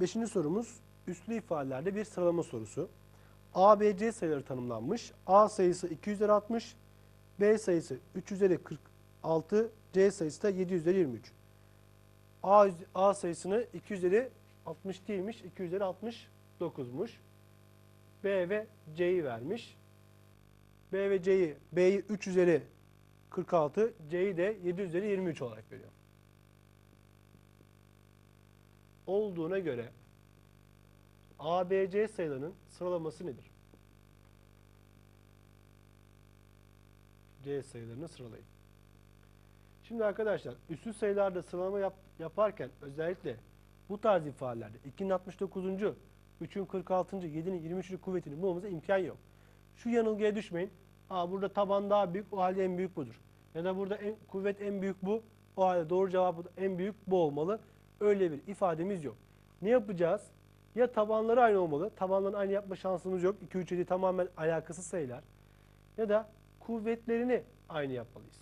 Beşinci sorumuz üslü ifadelerde bir sıralama sorusu. A, B, C sayıları tanımlanmış. A sayısı 2 üzeri 60, B sayısı 3 üzeri 46, C sayısı da 7 üzeri 23. A, A sayısını 2 üzeri 60 değilmiş, 2 üzeri 69'muş. B ve C'yi vermiş. B ve C'yi, B'yi 3 üzeri 46, C'yi de 7 üzeri 23 olarak veriyor. Olduğuna göre ABC sayılarının sıralaması nedir? C sayılarını sıralayın. Şimdi arkadaşlar üslü sayılarda sıralama yap- yaparken özellikle bu tarz ifadelerde 2'nin 69. 3'ün 46. 7'nin 23. kuvvetini bulmamıza imkan yok. Şu yanılgıya düşmeyin. Aa burada taban daha büyük o halde en büyük budur. Ya da burada en, kuvvet en büyük bu. O halde doğru cevabı da en büyük bu olmalı. Öyle bir ifademiz yok. Ne yapacağız? Ya tabanları aynı olmalı. Tabanların aynı yapma şansımız yok. 2 3 7 tamamen alakasız sayılar. Ya da kuvvetlerini aynı yapmalıyız.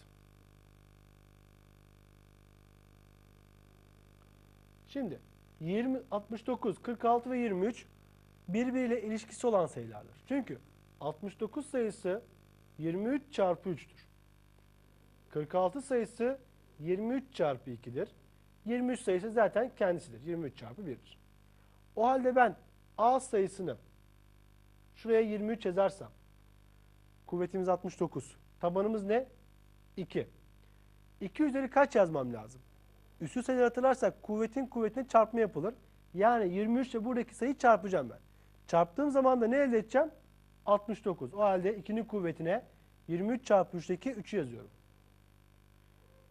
Şimdi 20, 69, 46 ve 23 birbiriyle ilişkisi olan sayılardır. Çünkü 69 sayısı 23 çarpı 3'tür. 46 sayısı 23 çarpı 2'dir. 23 sayısı zaten kendisidir. 23 çarpı 1'dir. O halde ben A sayısını şuraya 23 yazarsam kuvvetimiz 69. Tabanımız ne? 2. 2 üzeri kaç yazmam lazım? Üstü sayıları hatırlarsak kuvvetin kuvvetine çarpma yapılır. Yani 23 ile buradaki sayıyı çarpacağım ben. Çarptığım zaman da ne elde edeceğim? 69. O halde 2'nin kuvvetine 23 çarpı 3'teki 3'ü yazıyorum.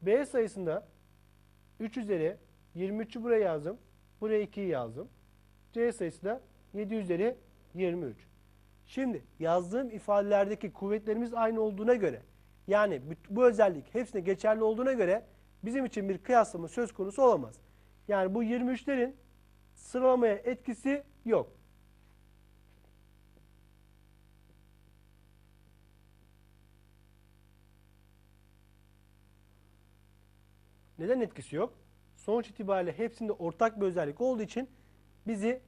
B sayısında 3 üzeri 23'ü buraya yazdım. Buraya 2'yi yazdım. C sayısı da 7 üzeri 23. Şimdi yazdığım ifadelerdeki kuvvetlerimiz aynı olduğuna göre yani bu- özellik hepsine geçerli olduğuna göre bizim için bir kıyaslama söz konusu olamaz. Yani bu 23'lerin sıralamaya etkisi yok. Neden etkisi yok? Sonuç itibariyle hepsinde ortak bir özellik olduğu için bizi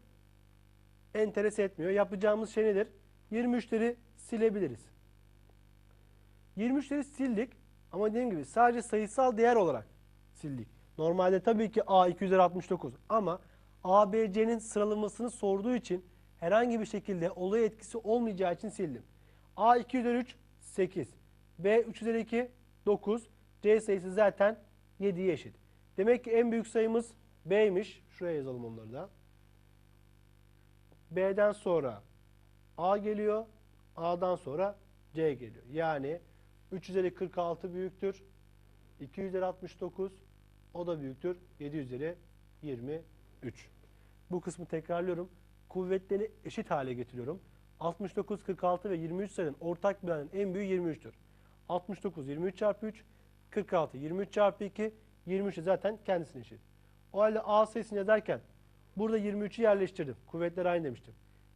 enterese etmiyor. Yapacağımız şey nedir? 23'leri silebiliriz. 23'leri sildik ama dediğim gibi sadece sayısal değer olarak sildik. Normalde tabii ki A 269 ama ABC'nin sıralamasını sorduğu için herhangi bir şekilde olay etkisi olmayacağı için sildim. A 2 üzeri 3 8. B 3 üzeri 2 9. C sayısı zaten 7'ye eşit. Demek ki en büyük sayımız B'ymiş. Şuraya yazalım onları da. B'den sonra A geliyor. A'dan sonra C geliyor. Yani 3 üzeri 46 büyüktür. 2 üzeri 69 o da büyüktür. 7 üzeri 23. Bu kısmı tekrarlıyorum. Kuvvetleri eşit hale getiriyorum. 69, 46 ve 23 sayının ortak bilenin en büyüğü 23'tür. 69 23 çarpı 3, 46 23 çarpı 2, 23 de zaten kendisine eşit. O halde A sayısını yazarken burada 23'ü yerleştirdim. Kuvvetler aynı demiştim.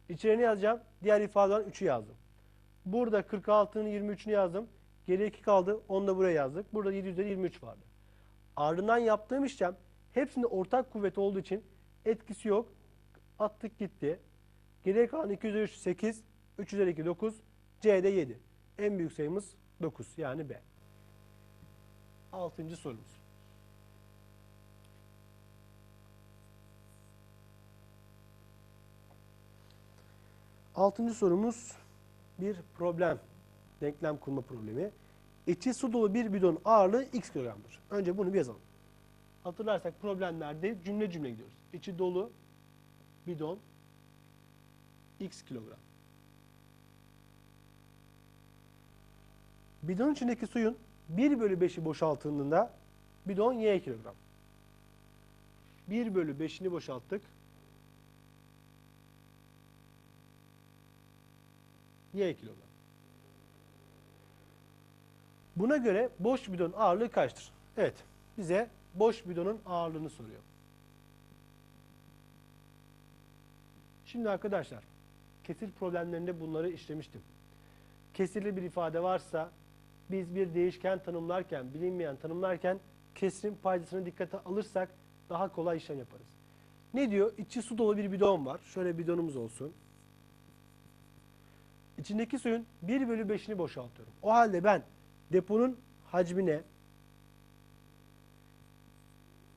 İçerine yazacağım. Diğer ifade olan 3'ü yazdım. Burada 46'nın 23'ünü yazdım. Geriye 2 kaldı. Onu da buraya yazdık. Burada 7 üzeri 23 vardı. Ardından yaptığım işlem hepsinde ortak kuvvet olduğu için etkisi yok. Attık gitti. Geriye kalan 2 üzeri 3 8, 3 üzeri 2 9, C'de 7. En büyük sayımız 9 yani B. Altıncı sorumuz. Altıncı sorumuz bir problem. Denklem kurma problemi. İçi su dolu bir bidon ağırlığı x kilogramdır. Önce bunu bir yazalım. Hatırlarsak problemlerde cümle cümle gidiyoruz. İçi dolu bidon x kilogram. Bidon içindeki suyun 1 bölü 5'i boşaltıldığında bidon y kilogram. 1 bölü 5'ini boşalttık. Y kilogram. Buna göre boş bidon ağırlığı kaçtır? Evet, bize boş bidonun ağırlığını soruyor. Şimdi arkadaşlar, kesir problemlerinde bunları işlemiştim. Kesirli bir ifade varsa biz bir değişken tanımlarken, bilinmeyen tanımlarken kesirin paydasını dikkate alırsak daha kolay işlem yaparız. Ne diyor? İçi su dolu bir bidon var. Şöyle bidonumuz olsun. İçindeki suyun 1 bölü 5'ini boşaltıyorum. O halde ben deponun hacmine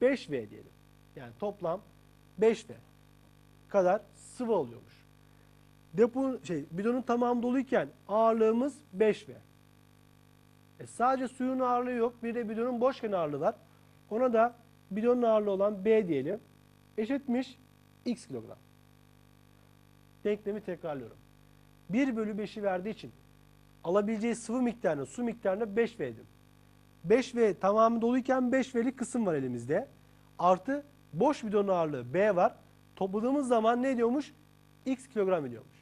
5V diyelim. Yani toplam 5V kadar sıvı oluyormuş. Deponun şey bidonun tamamı doluyken ağırlığımız 5V. E sadece suyun ağırlığı yok. Bir de bidonun boşken ağırlığı var. Ona da bidonun ağırlığı olan B diyelim. Eşitmiş X kilogram. Denklemi tekrarlıyorum. 1 bölü 5'i verdiği için alabileceği sıvı miktarına, su miktarına 5 verdim. 5V tamamı doluyken 5V'lik kısım var elimizde. Artı boş bidon ağırlığı B var. Topladığımız zaman ne ediyormuş? X kilogram ediyormuş.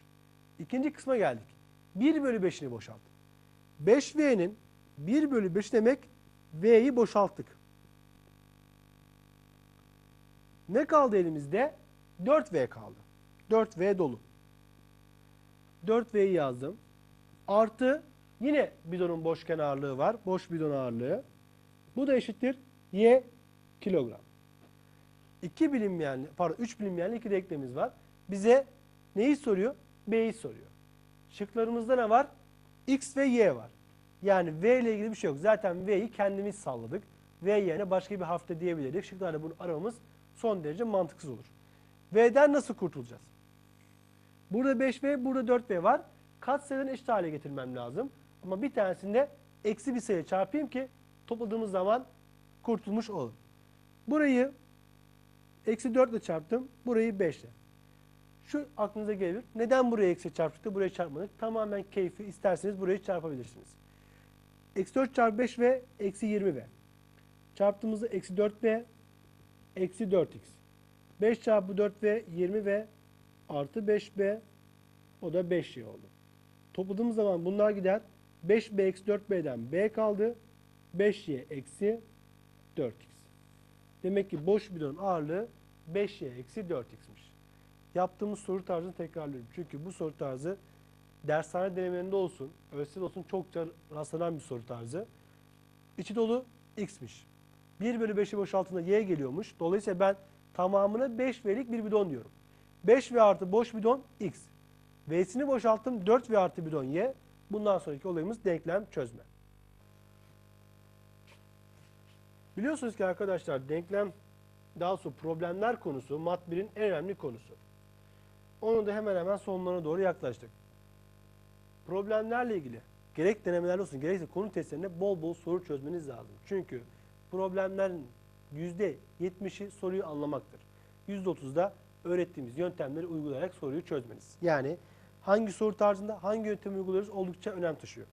İkinci kısma geldik. 1 bölü 5'ini boşalt. 5V'nin 1 bölü 5 demek V'yi boşalttık. Ne kaldı elimizde? 4V kaldı. 4V dolu. 4V'yi yazdım. Artı yine bidonun boş kenarlığı var. Boş bidon ağırlığı. Bu da eşittir Y kilogram. 2 bilinmeyenli, pardon 3 bilinmeyenli iki denklemiz var. Bize neyi soruyor? B'yi soruyor. Şıklarımızda ne var? X ve Y var. Yani V ile ilgili bir şey yok. Zaten V'yi kendimiz salladık. V yerine başka bir harfte diyebilirdik. Şıklarda bunu aramamız son derece mantıksız olur. V'den nasıl kurtulacağız? Burada 5V, burada 4V var. Katsayılarını eşit hale getirmem lazım. Ama bir tanesinde eksi bir sayı çarpayım ki topladığımız zaman kurtulmuş olun. Burayı eksi 4 ile çarptım. Burayı 5 ile. Şu aklınıza gelebilir. Neden buraya eksi çarptık da buraya çarpmadık? Tamamen keyfi. İsterseniz burayı çarpabilirsiniz. Eksi 4 çarpı 5 ve eksi 20 v. Çarptığımızda eksi 4 v eksi 4x. 5 çarpı 4 v 20 v artı 5b o da 5y oldu. Topladığımız zaman bunlar gider. 5b eksi 4b'den b kaldı. 5y eksi 4x. Demek ki boş bidon ağırlığı 5y eksi 4x'miş. Yaptığımız soru tarzını tekrarlıyorum. Çünkü bu soru tarzı dershane denemelerinde olsun, ÖSS'de olsun çokça rastlanan bir soru tarzı. İçi dolu x'miş. 1 bölü 5'i boşaltında y geliyormuş. Dolayısıyla ben tamamına 5 verik bir bidon diyorum. 5 v artı boş bidon x. V'sini boşalttım 4 v artı bidon y. Bundan sonraki olayımız denklem çözme. Biliyorsunuz ki arkadaşlar denklem daha doğrusu problemler konusu mat 1'in en önemli konusu. Onu da hemen hemen sonlarına doğru yaklaştık. Problemlerle ilgili gerek denemelerde olsun gerekse konu testlerinde bol bol soru çözmeniz lazım. Çünkü problemlerin %70'i soruyu anlamaktır. %30 da öğrettiğimiz yöntemleri uygulayarak soruyu çözmeniz. Yani hangi soru tarzında hangi yöntemi uyguluyoruz oldukça önem taşıyor.